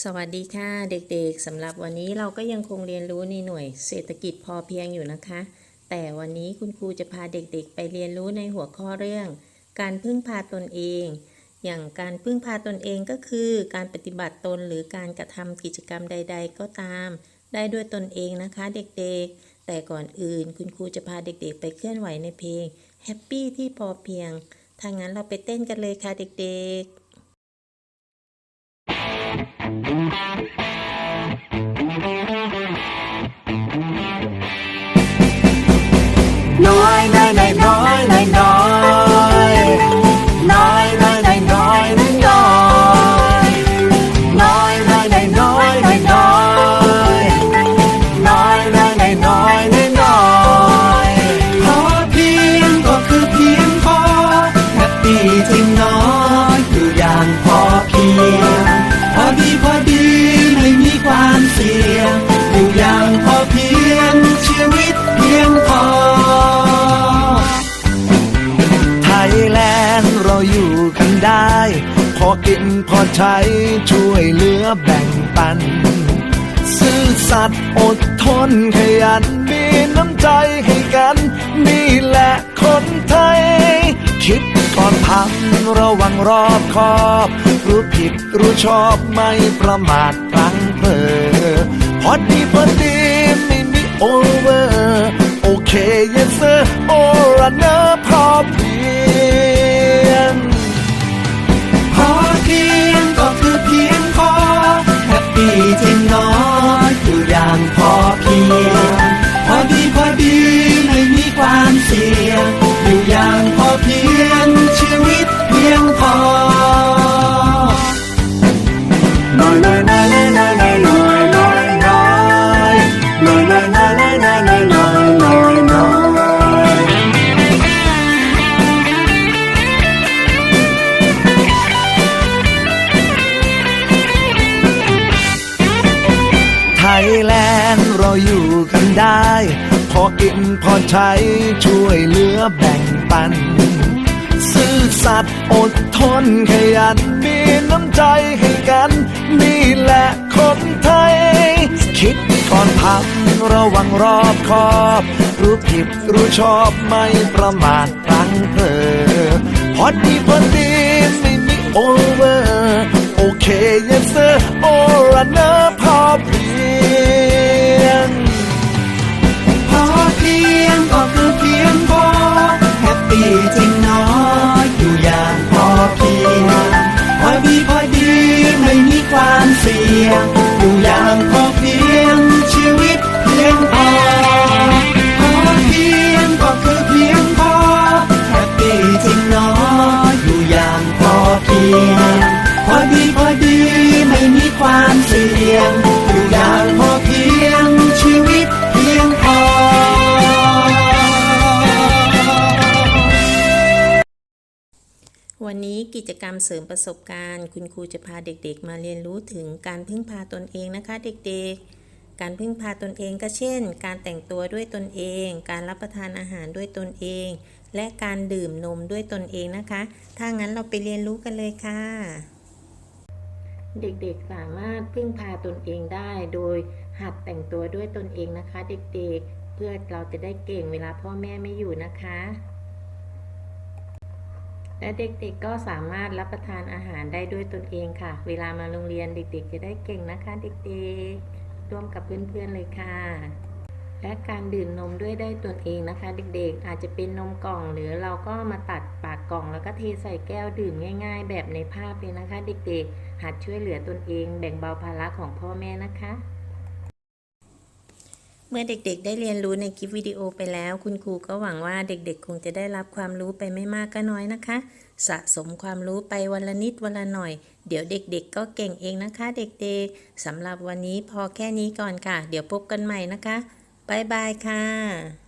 สวัสดีค่ะเด็กๆสำหรับวันนี้เราก็ยังคงเรียนรู้ในหน่วยเศรษฐกิจพอเพียงอยู่นะคะ แต่วันนี้คุณครูจะพาเด็กๆ ไปเรียนรู้ในหัวข้อเรื่อง การพึ่งพาตนเอง อย่างการพึ่งพาตนเองก็คือ การปฏิบัติตนหรือการกระทำกิจกรรมใด ๆ ก็ตาม ได้ด้วยตนเองนะคะเด็กๆ แต่ก่อนอื่นคุณครูจะพาเด็กๆ ไปเคลื่อนไหวในเพลง Happy ที่พอเพียงถ้างั้นเราไปเต้นกันเลยค่ะเด็กๆ Thank you. กินพอใช้ช่วยเหลือแบ่งปัน ซื่อสัตย์อดทนขยันมีน้ำใจให้กัน นี่แหละคนไทย คิดก่อนทำระวังรอบคอบ รู้ผิดรู้ชอบไม่ประมาทพลั้งเผลอพอดีพอดีไม่มีโอเวอร์ โอเค yes sir โอ อยู่กันได้ พอกินพอใช้ช่วยเหลือแบ่งปัน ซื่อสัตย์อดทนขยันมีน้ำใจให้กัน นี่แหละคนไทย คิดก่อนทำระวังรอบคอบ รู้ผิดรู้ชอบไม่ประมาทพลั้งเผลอพอดีพอดีไม่มีโอเวอร์โอเค yes sir โอร ง พอเพียงก็คือเพียงพอ วันนี้กิจกรรมเสริมประสบการณ์ คุณครูจะพาเด็กๆ มาเรียนรู้ถึงการพึ่งพาตนเองนะคะ เด็กๆ การพึ่งพาตนเองก็เช่น การแต่งตัวด้วยตนเอง การรับประทานอาหารด้วยตนเอง และการดื่มนมด้วยตนเองนะคะ ถ้างั้นเราไปเรียนรู้กันเลยค่ะ เด็กๆสามารถพึ่งพาตนเองได้ โดยหัดแต่งตัวด้วยตนเองนะคะ เด็กๆ เพื่อเราจะได้เก่งเวลาพ่อแม่ไม่อยู่นะคะ และเด็กๆก็สามารถรับประทานอาหารได้ด้วยตนเองค่ะ เวลามาโรงเรียนเด็กๆ จะได้เก่งนะคะเด็กๆ ร่วมกับเพื่อนๆเลยค่ะ และการดื่มนมด้วยได้ตนเองนะคะ เด็กๆ อาจจะเป็นนมกล่องหรือเราก็มาตัดปากกล่อง แล้วก็เทใส่แก้วดื่มง่าย ๆ แบบในภาพเลยนะคะ เด็กๆ หัดช่วยเหลือตนเอง แบ่งเบาภาระของพ่อแม่นะคะ เมื่อเด็กๆ ได้เรียนรู้ในคลิปวิดีโอไปแล้ว คุณครูก็หวังว่าเด็กๆ คงจะได้รับความรู้ไปไม่มากก็น้อยนะคะ สะสมความรู้ไปวันละนิดวันละหน่อย เดี๋ยวเด็กๆ ก็เก่งเองนะคะ เด็กๆสำหรับวันนี้พอแค่นี้ก่อนค่ะ เดี๋ยวพบกันใหม่นะคะ บ๊ายบายค่ะ